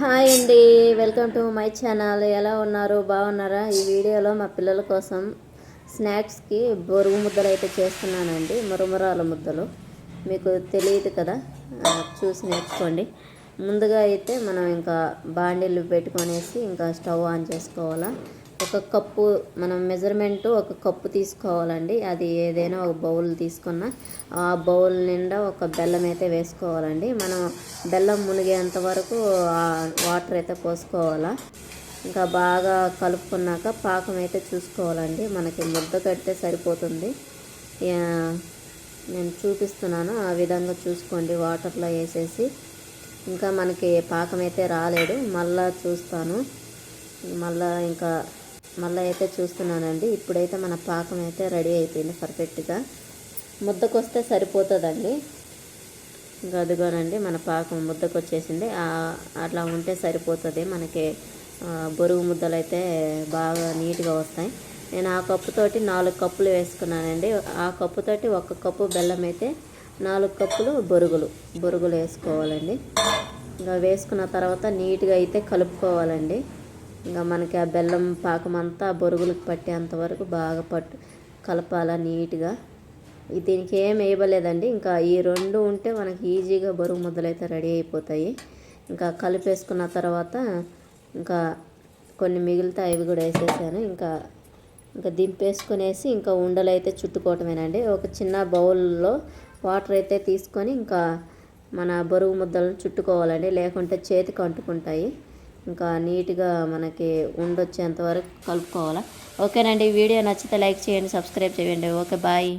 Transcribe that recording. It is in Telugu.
హాయ్ అండి. Welcome to my channel. ఎలా ఉన్నారు? బాగున్నారా? ఈ వీడియోలో మా పిల్లల కోసం స్నాక్స్కి బొరుగు ముద్దలు అయితే చేస్తున్నానండి. మురమురాల ముద్దలు. మీకు తెలియదు కదా? చూసి నేర్చుకోండి. ముందుగా అయితే మనం ఇంకా బాండీలు పెట్టుకొనేసి ఇంకా స్టవ్ ఆన్ చేసుకోవాలా? ఒక కప్పు మనం మెజర్మెంట్ ఒక కప్పు తీసుకోవాలండి. అది ఏదైనా ఒక బౌల్ తీసుకున్న ఆ బౌల్ నిండా ఒక బెల్లం అయితే వేసుకోవాలండి. మనం బెల్లం మునిగేంత వరకు వాటర్ అయితే పోసుకోవాలా. ఇంకా బాగా కలుపుకున్నాక పాకం అయితే చూసుకోవాలండి. మనకి ముద్ద కడితే సరిపోతుంది. నేను చూపిస్తున్నాను. ఆ విధంగా చూసుకోండి. వాటర్లో వేసేసి ఇంకా మనకి పాకం అయితే రాలేదు. మళ్ళా చూస్తాను. మళ్ళా ఇంకా మళ్ళీ అయితే చూస్తున్నానండి. ఇప్పుడైతే మన పాకం అయితే రెడీ అయిపోయింది పర్ఫెక్ట్గా ముద్దకొస్తే సరిపోతుందండి. ఇంకా అదిగోనండి మన పాకం ముద్దకు వచ్చేసింది అట్లా ఉంటే సరిపోతుంది. మనకి బరువు బొరుగు ముద్దలు అయితే బాగా నీట్గా వస్తాయి. నేను ఆ కప్పుతోటి నాలుగు కప్పులు వేసుకున్నానండి. ఆ కప్పుతోటి ఒక కప్పు బెల్లం అయితే నాలుగు కప్పులు బొరుగులు బొరుగులు వేసుకోవాలండి. ఇంకా వేసుకున్న తర్వాత నీట్గా అయితే కలుపుకోవాలండి. ఇంకా మనకి ఆ బెల్లం పాకం అంతా బొరుగులకు పట్టేంత వరకు బాగా పట్టు కలపాల నీట్గా. దీనికి ఏం వేయబలేదండి ఇంకా ఈ రెండు ఉంటే మనకి ఈజీగా బరువు ముద్దలు అయితే రెడీ అయిపోతాయి. ఇంకా కలిపేసుకున్న తర్వాత ఇంకా కొన్ని మిగిలితే అవి కూడా వేసేసాను. ఇంకా ఇంకా దింపేసుకునేసి ఇంకా ఉండలు అయితే చుట్టుకోవటమేనండి. ఒక చిన్న బౌల్లో వాటర్ అయితే తీసుకొని ఇంకా మన బరువు ముద్దలను చుట్టుకోవాలండి. లేకుంటే చేతికి అంటుకుంటాయి. ఇంకా నీట్గా మనకి ఉండొచ్చేంత వరకు కలుపుకోవాలి? ఓకేనండి వీడియో నచ్చితే లైక్ చేయండి సబ్స్క్రైబ్ చేయండి. Okay bye.